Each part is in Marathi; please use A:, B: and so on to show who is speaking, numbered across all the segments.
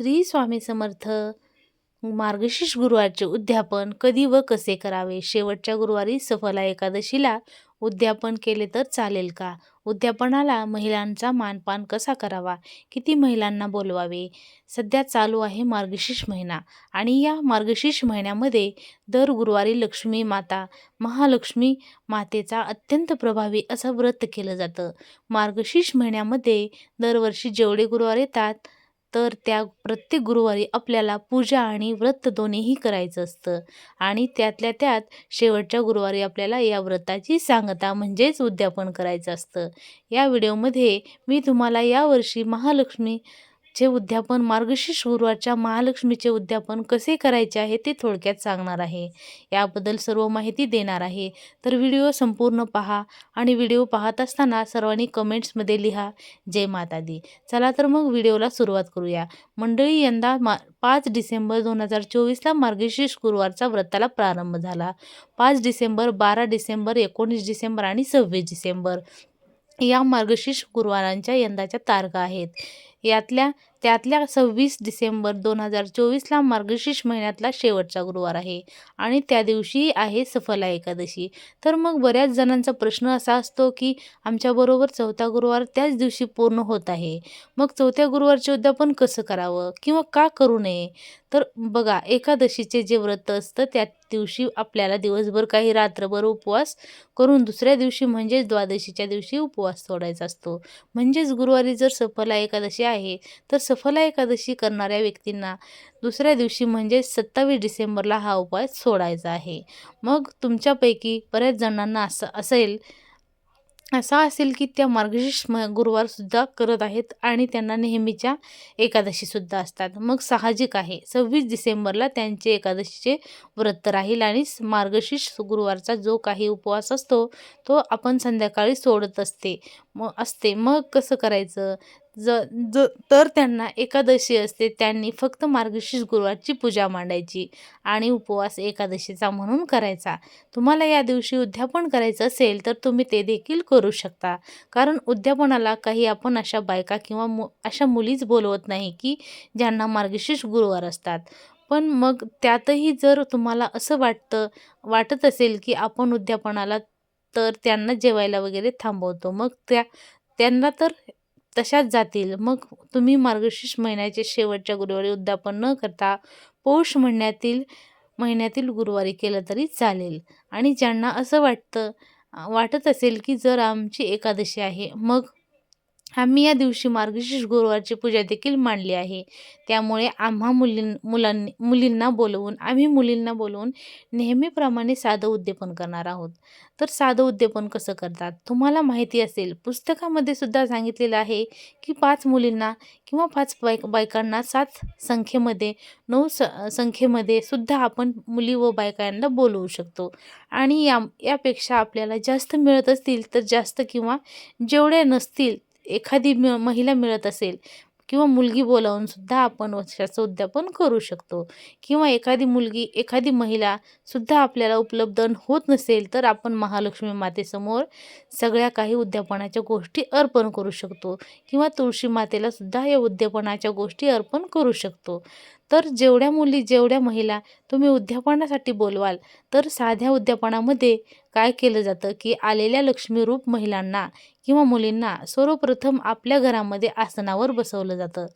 A: श्री स्वामी समर्थ मार्गशीर्ष गुरुवारचे उद्यापन कधी व कसे करावे? शेवटच्या गुरुवारी सफला एकादशीला उद्यापन केले तर चालेल का? उद्यापनाला महिलांचा मानपान कसा करावा? किती महिलांना बोलवावे? सध्या चालू आहे मार्गशीर्ष महिना आणि या मार्गशीर्ष महिन्यामध्ये दर गुरुवारी लक्ष्मी माता महालक्ष्मी मातेचा अत्यंत प्रभावी असं व्रत केलं जातं. मार्गशीर्ष महिन्यामध्ये दरवर्षी जेवढे गुरुवार येतात तर त्या प्रत्येक गुरुवारी आपल्याला पूजा आणि व्रत दोन्हीही करायचं असतं. आणि त्यातल्या त्यात शेवटच्या गुरुवारी आपल्याला या व्रताची सांगता म्हणजेच उद्यापन करायचं असतं. या व्हिडिओमध्ये मी तुम्हाला यावर्षी महालक्ष्मी चे उद्यापन मार्गशीर्ष गुरुवारच्या महालक्ष्मीचे उद्यापन कसे करायचे आहे ते थोडक्यात सांगणार आहे. याबद्दल सर्व माहिती देणार आहे. तर व्हिडिओ संपूर्ण पहा आणि व्हिडिओ पाहत असताना सर्वांनी कमेंट्समध्ये लिहा. जय माता दी चला तर मग व्हिडिओला सुरुवात करूया. मंडळी यंदा मा पाच डिसेंबर दोन हजार चोवीसला मार्गशीर्ष गुरुवारचा व्रताला प्रारंभ झाला. पाच डिसेंबर बारा डिसेंबर एकोणीस डिसेंबर आणि सव्वीस डिसेंबर या मार्गशीर्ष गुरुवारांच्या यंदाच्या तारखा आहेत. यातल्या त्यातल्या सव्वीस डिसेंबर दोन हजार चोवीसला मार्गशीर्ष महिन्यातला शेवटचा गुरुवार आहे आणि त्या दिवशी आहे सफला एकादशी. तर मग बऱ्याच जणांचा प्रश्न असा असतो की आमच्याबरोबर चौथा गुरुवार त्याच दिवशी पूर्ण होत आहे. मग चौथ्या गुरुवारचे उद्यापन कसं करावं किंवा का करू नये? तर बघा एकादशीचे जे व्रत असतं त्या दिवशी आपल्याला दिवसभर काही रात्रभर उपवास करून दुसऱ्या दिवशी म्हणजेच द्वादशीच्या दिवशी उपवास सोडायचा असतो. म्हणजेच गुरुवारी जर सफला एकादशी आहे तर सफला एकादशी करणाऱ्या व्यक्तींना दुसऱ्या दिवशी म्हणजेच सत्तावीस डिसेंबरला हा उपवास सोडायचा आहे. मग तुमच्यापैकी बऱ्याच जणांना असं असेल असा असेल की त्या मार्गशीर्ष म गुरुवारसुद्धा करत आहेत आणि त्यांना नेहमीच्या एकादशीसुद्धा असतात. मग साहजिक आहे. सव्वीस डिसेंबरला त्यांचे एकादशीचे व्रत राहील आणि मार्गशीर्ष गुरुवारचा जो काही उपवास असतो तो आपण संध्याकाळी सोडत असते. मग असते. मग कसं करायचं? ज ज तर त्यांना एकादशी असते त्यांनी फक्त मार्गशीर्ष गुरुवारची पूजा मांडायची आणि उपवास एकादशीचा म्हणून करायचा. तुम्हाला या दिवशी उद्यापन करायचं असेल तर तुम्ही ते देखील करू शकता. कारण उद्यापनाला काही आपण अशा बायका किंवा मु अशा मुलीच बोलवत नाही की ज्यांना मार्गशीर्ष गुरुवार असतात. पण मग त्यातही जर तुम्हाला असं वाटतं वाटत असेल की आपण उद्यापनाला तर त्यांना जेवायला वगैरे थांबवतो. मग त्या त्यांना तर तशाच जातील. मग तुम्ही मार्गशीर्ष महिन्याचे शेवटच्या गुरुवारी उद्यापन न करता पौष महिन्यातील महिन्यातील गुरुवारी केलं तरी चालेल. आणि ज्यांना असं वाटतं वाटत असेल की जर आमची एकादशी आहे मग आम्ही या दिवशी मार्गशीर्ष गुरुवारची पूजा देखील मांडली आहे. त्यामुळे आम्हा मुलीं मुलांनी मुलींना बोलवून आम्ही मुलींना बोलवून नेहमीप्रमाणे साधं उद्यापन करणार आहोत. तर साधं उद्यापन कसं करतात? तुम्हाला माहिती असेल पुस्तकामध्ये सुद्धा सांगितलेलं आहे की पाच मुलींना किंवा पाच बायक बायकांना सात संख्येमध्ये नऊ स संख्येमध्ये सुद्धा आपण मुली व बायकांना बोलवू शकतो. आणि या यापेक्षा आपल्याला जास्त मिळत असतील तर जास्त किंवा जेवढे नसतील एखादी म महिला मिळत असेल किंवा मुलगी बोलावून सुद्धा आपण वर्षाचं उद्यापन करू शकतो. किंवा एखादी मुलगी एखादी महिला सुद्धा आपल्याला उपलब्ध होत नसेल तर आपण महालक्ष्मी मातेसमोर सगळ्या काही उद्यापनाच्या गोष्टी अर्पण करू शकतो. किंवा तुळशी मातेला सुद्धा या उद्यापनाच्या गोष्टी अर्पण करू शकतो. तर जेवढ्या मुली जेवढ्या महिला तुम्ही उद्यापनासाठी बोलवाल तर साध्या उद्यापनामध्ये काय केलं जातं की आलेल्या लक्ष्मीरूप महिलांना किंवा मुलींना सर्वप्रथम आपल्या घरामध्ये आसनावर बसवलं जातं.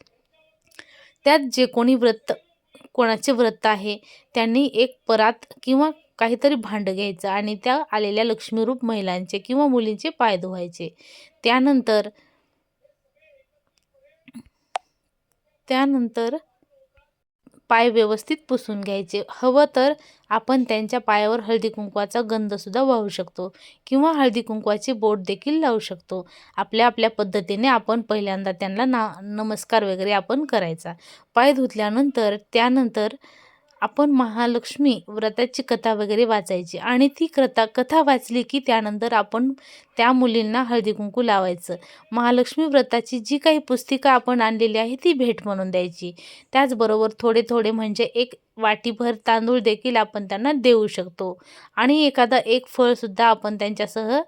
A: त्यात जे कोणी व्रत कोणाचे व्रत आहे त्यांनी एक परात किंवा काहीतरी भांडं घ्यायचं आणि त्या आलेल्या लक्ष्मीरूप महिलांचे किंवा मुलींचे पाय धुवायचे. त्यानंतर त्यानंतर पाय व्यवस्थित पुसून घ्यायचे. हवं तर आपण त्यांच्या पायावर हळदी कुंकवाचा गंधसुद्धा वाहू शकतो किंवा हळदी कुंकवाची बोट देखील लावू शकतो. आपल्या आपल्या पद्धतीने आपण पहिल्यांदा त्यांना ना नमस्कार वगैरे आपण करायचा. पाय धुतल्यानंतर त्यानंतर आपण महालक्ष्मी व्रताची कथा वगैरे वाचायची. आणि ती कथा कथा वाचली की त्यानंतर आपण त्या मुलींना हळदी कुंकू लावायचं. महालक्ष्मी व्रताची जी काही पुस्तिका आपण आणलेली आहे ती भेट म्हणून द्यायची. त्याचबरोबर थोडे थोडे म्हणजे एक वाटीभर तांदूळ देखील आपण त्यांना देऊ शकतो. आणि एखादा एक फळसुद्धा आपण त्यांच्यासह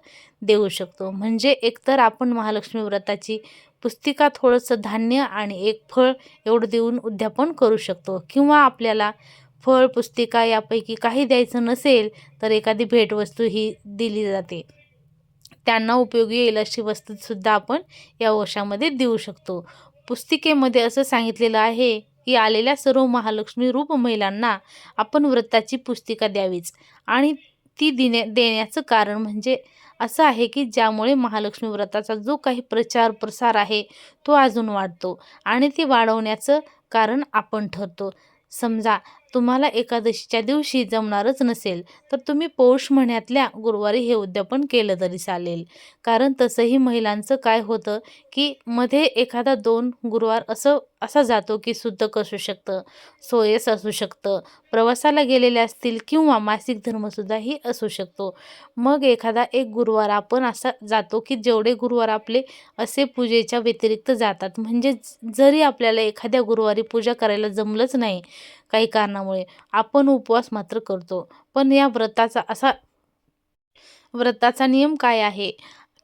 A: देऊ शकतो. म्हणजे एकतर आपण महालक्ष्मी व्रताची पुस्तिका थोडंसं धान्य आणि एक फळ एवढं देऊन उद्यापन करू शकतो. किंवा आपल्याला फळ पुस्तिका यापैकी काही द्यायचं नसेल तर एखादी भेटवस्तू ही दिली जाते. त्यांना उपयोगी येईल अशी वस्तूसुद्धा आपण या वर्षामध्ये देऊ शकतो. पुस्तिकेमध्ये असं सांगितलेलं आहे की आलेल्या सर्व महालक्ष्मी रूप महिलांना आपण व्रताची पुस्तिका द्यावीच. आणि ती दिने देण्याचं कारण म्हणजे असं आहे की ज्यामुळे महालक्ष्मी व्रताचा जो काही प्रचार प्रसार आहे तो अजून वाढतो आणि ते वाढवण्याचं कारण आपण ठरतो. समजा तुम्हाला एकादशीच्या दिवशी जमणारच नसेल तर तुम्ही पौष महिन्यातल्या गुरुवारी हे उद्यापन केलं तरी चालेल. कारण तसंही महिलांचं काय होतं की मध्ये एखादा दोन गुरुवार असं असा जातो की सुतक असू शकतं सोयस असू शकतं प्रवासाला गेलेले असतील किंवा मासिक धर्मसुद्धाही असू शकतो. मग एखादा एक गुरुवार आपण असा जातो की जेवढे गुरुवार आपले असे पूजेच्या व्यतिरिक्त जातात. म्हणजे जरी आपल्याला एखाद्या गुरुवारी पूजा करायला जमलंच नाही काही कारणामुळे आपण उपवास मात्र करतो. पण या व्रताचा असा व्रताचा नियम काय आहे?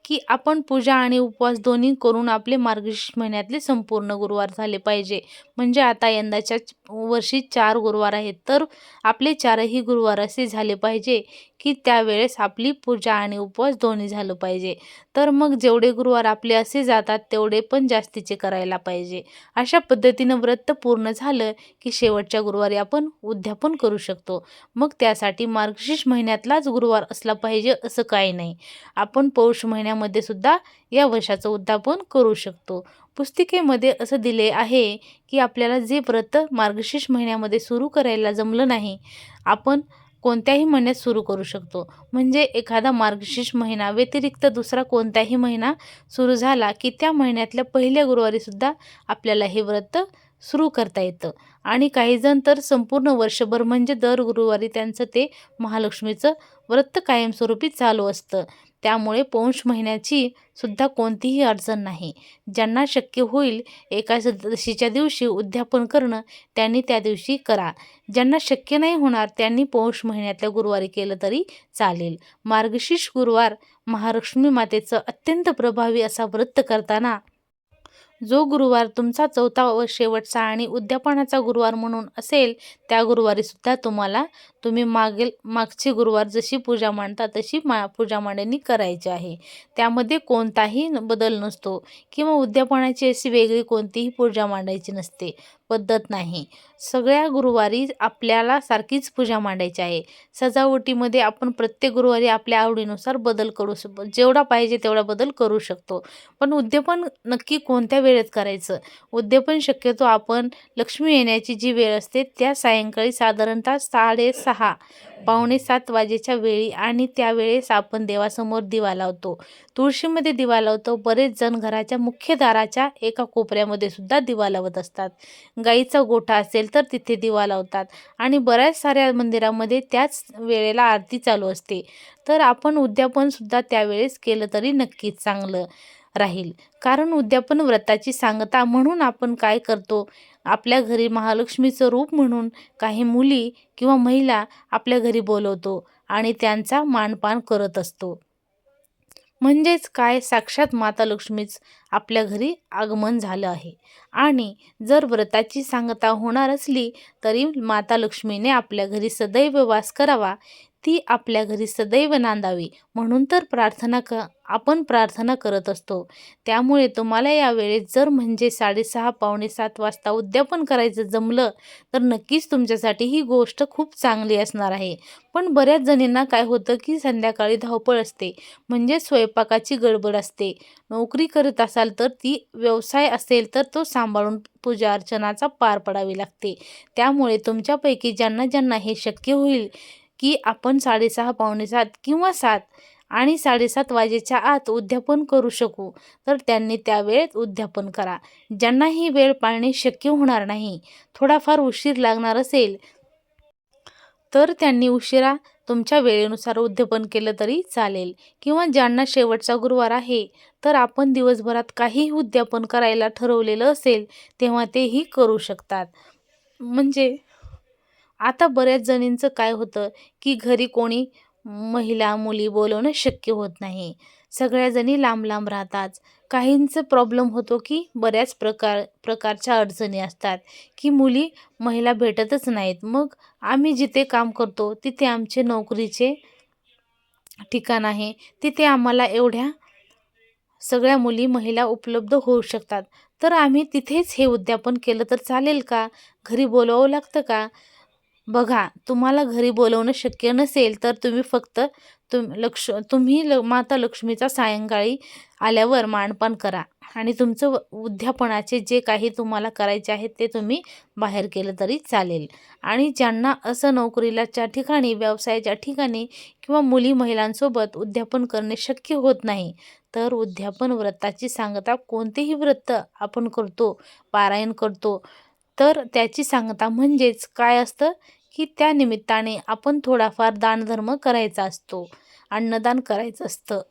A: की आपण पूजा आणि उपवास दोन्ही करून आपले मार्गशीर्ष महिन्यातले संपूर्ण गुरुवार झाले पाहिजे. म्हणजे आता यंदाच्या वर्षी चार गुरुवार आहेत तर आपले चारही गुरुवार असे झाले पाहिजे. की त्यावेळेस आपली पूजा आणि उपवास दोन्ही झालं पाहिजे. तर मग जेवढे गुरुवार आपले असे जातात तेवढे पण जास्तीचे करायला पाहिजे. अशा पद्धतीनं व्रत पूर्ण झालं की शेवटच्या गुरुवारी आपण उद्यापन करू शकतो. मग त्यासाठी मार्गशीर्ष महिन्यातलाच गुरुवार असला पाहिजे असं काही नाही. आपण पौष महिन्यामध्ये सुद्धा या वर्षाचं उद्यापन करू शकतो. पुस्तिकेमध्ये असं दिले आहे की आपल्याला जे व्रत मार्गशीर्ष महिन्यामध्ये सुरू करायला जमलं नाही आपण कोणत्याही महिन्यात सुरू करू शकतो. म्हणजे एखादा मार्गशीर्ष महिना व्यतिरिक्त दुसरा कोणताही महिना सुरू झाला की त्या महिन्यातल्या पहिल्या गुरुवारीसुद्धा आपल्याला हे व्रत सुरू करता येतं. आणि काहीजण तर संपूर्ण वर्षभर म्हणजे दर गुरुवारी त्यांचं ते महालक्ष्मीचं व्रत कायमस्वरूपी चालू असतं. त्यामुळे पौष महिन्याची सुद्धा कोणतीही अडचण नाही. ज्यांना शक्य होईल एकादशीच्या दिवशी उद्यापन करणं त्यांनी त्या दिवशी करा. ज्यांना शक्य नाही होणार त्यांनी पौष महिन्यातल्या गुरुवारी केलं तरी चालेल. मार्गशीर्ष गुरुवार महालक्ष्मी मातेचं अत्यंत प्रभावी असा व्रत करताना जो गुरुवार तुमचा चौथा व शेवटचा आणि उद्यापनाचा गुरुवार म्हणून असेल त्या गुरुवारी सुद्धा तुम्हाला तुम्ही मागील मागची गुरुवार जशी पूजा मांडता तशी मा पूजा मांडणी करायची आहे. त्यामध्ये कोणताही बदल नसतो किंवा उद्यापनाची अशी वेगळी कोणतीही पूजा मांडायची नसते. पद्धत नाही. सगळ्या गुरुवारी आपल्याला सारखीच पूजा मांडायची आहे. सजावटीमध्ये आपण प्रत्येक गुरुवारी आपल्या आवडीनुसार बदल करू शक जेवढा पाहिजे तेवढा बदल करू शकतो. पण उद्यापन नक्की कोणत्या वेळेत करायचं? उद्यापन शक्यतो आपण लक्ष्मी येण्याची जी वेळ असते त्या सायंकाळी साधारणतः सहा पावणे सात वाजेच्या वेळी आणि त्यावेळेस आपण देवासमोर दिवा लावतो. तुळशीमध्ये दिवा लावतो. बरेच जण घराच्या मुख्य दाराच्या एका कोपऱ्यामध्ये सुद्धा दिवा लावत असतात. गाईचा गोठा असेल तर तिथे दिवा लावतात आणि बऱ्याच साऱ्या मंदिरामध्ये त्याच वेळेला आरती चालू असते. तर आपण उद्यापनसुद्धा त्यावेळेस केलं तरी नक्कीच चांगलं. राहील. कारण उद्यापन व्रताची सांगता म्हणून आपण काय करतो? आपल्या घरी महालक्ष्मीचं रूप म्हणून काही मुली किंवा महिला आपल्या घरी बोलवतो आणि त्यांचा मानपान करत असतो. म्हणजेच काय? साक्षात माता लक्ष्मीच आपल्या घरी आगमन झालं आहे. आणि जर व्रताची सांगता होणार असली तरी माता लक्ष्मीने आपल्या घरी सदैव वास करावा. ती आपल्या घरी सदैव नांदावी. म्हणून तर प्रार्थना क आपण प्रार्थना करत असतो. त्यामुळे तुम्हाला यावेळेस जर म्हणजे साडेसहा पावणे सात वाजता उद्यापन करायचं जमलं तर नक्कीच तुमच्यासाठी ही गोष्ट खूप चांगली असणार आहे. पण बऱ्याच जणींना काय होतं की संध्याकाळी धावपळ असते म्हणजे स्वयंपाकाची गडबड असते. नोकरी करत असाल तर ती व्यवसाय असेल तर तो सांभाळून पूजा अर्चनाचा पार पडावी लागते. त्यामुळे तुमच्यापैकी ज्यांना ज्यांना हे शक्य होईल की आपण साडेसहा पावणे सात किंवा सात आणि साडेसात वाजेच्या आत उद्यापन करू शकू. तर त्यांनी त्या वेळेत उद्यापन करा. ज्यांना ही वेळ पाळणे शक्य होणार नाही थोडाफार उशीर लागणार असेल तर त्यांनी उशिरा तुमच्या वेळेनुसार उद्यापन केलं तरी चालेल. किंवा ज्यांना शेवटचा गुरुवार आहे तर आपण दिवसभरात काही उद्यापन करायला ठरवलेलं असेल तेव्हा तेही करू शकतात. म्हणजे आता बऱ्याच जणींचं काय होतं की घरी कोणी महिला मुली बोलवणं शक्य होत नाही. सगळ्याजणी लांब लांब राहतात. काहींचं प्रॉब्लेम होतो की बऱ्याच प्रकार प्रकारच्या अडचणी असतात की मुली महिला भेटतच नाहीत. मग आम्ही जिथे काम करतो तिथे आमचे नोकरीचे ठिकाण आहे. तिथे आम्हाला एवढ्या सगळ्या मुली महिला उपलब्ध होऊ शकतात. तर आम्ही तिथेच हे उद्यापन केलं तर चालेल का? घरी बोलवावं लागतं का? बघा तुम्हाला घरी बोलवणं शक्य नसेल तर तुम्ही फक्त तुम लक्ष तुम्ही ल माता लक्ष्मीचा सायंकाळी आल्यावर मांडपान करा आणि तुमचं व- उद्यापनाचे जे काही तुम्हाला करायचे आहे ते तुम्ही बाहेर केलं तरी चालेल. आणि ज्यांना असं नोकरीलाच्या ठिकाणी व्यवसायाच्या ठिकाणी किंवा मुली महिलांसोबत उद्यापन करणे शक्य होत नाही तर उद्यापन व्रताची सांगता कोणतेही व्रत आपण करतो पारायण करतो तर त्याची सांगता म्हणजेच काय असतं? की त्या निमित्ताने आपण थोडाफार दानधर्म करायचा असतो. अन्नदान करायचं असतं.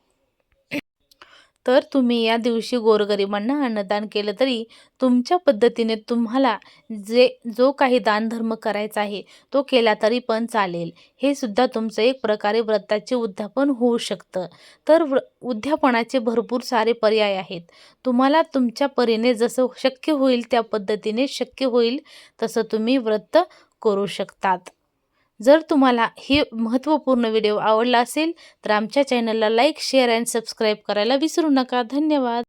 A: तर तुम्ही या दिवशी गोरगरिबांना अन्नदान केलं तरी तुमच्या पद्धतीने तुम्हाला जे जो काही दानधर्म करायचा आहे तो केला तरी पण चालेल. हे सुद्धा तुमचं एक प्रकारे व्रताचे उद्यापन होऊ शकतं. तर व्र उद्यापनाचे भरपूर सारे पर्याय आहेत. तुम्हाला तुमच्या परीने जसं शक्य होईल त्या पद्धतीने शक्य होईल तसं तुम्ही व्रत करू शकतात. जर तुम्हाला हे महत्त्वपूर्ण व्हिडिओ आवडला असेल तर आमच्या चॅनलला लाईक शेअर अँड सबस्क्राईब करायला विसरू नका. धन्यवाद.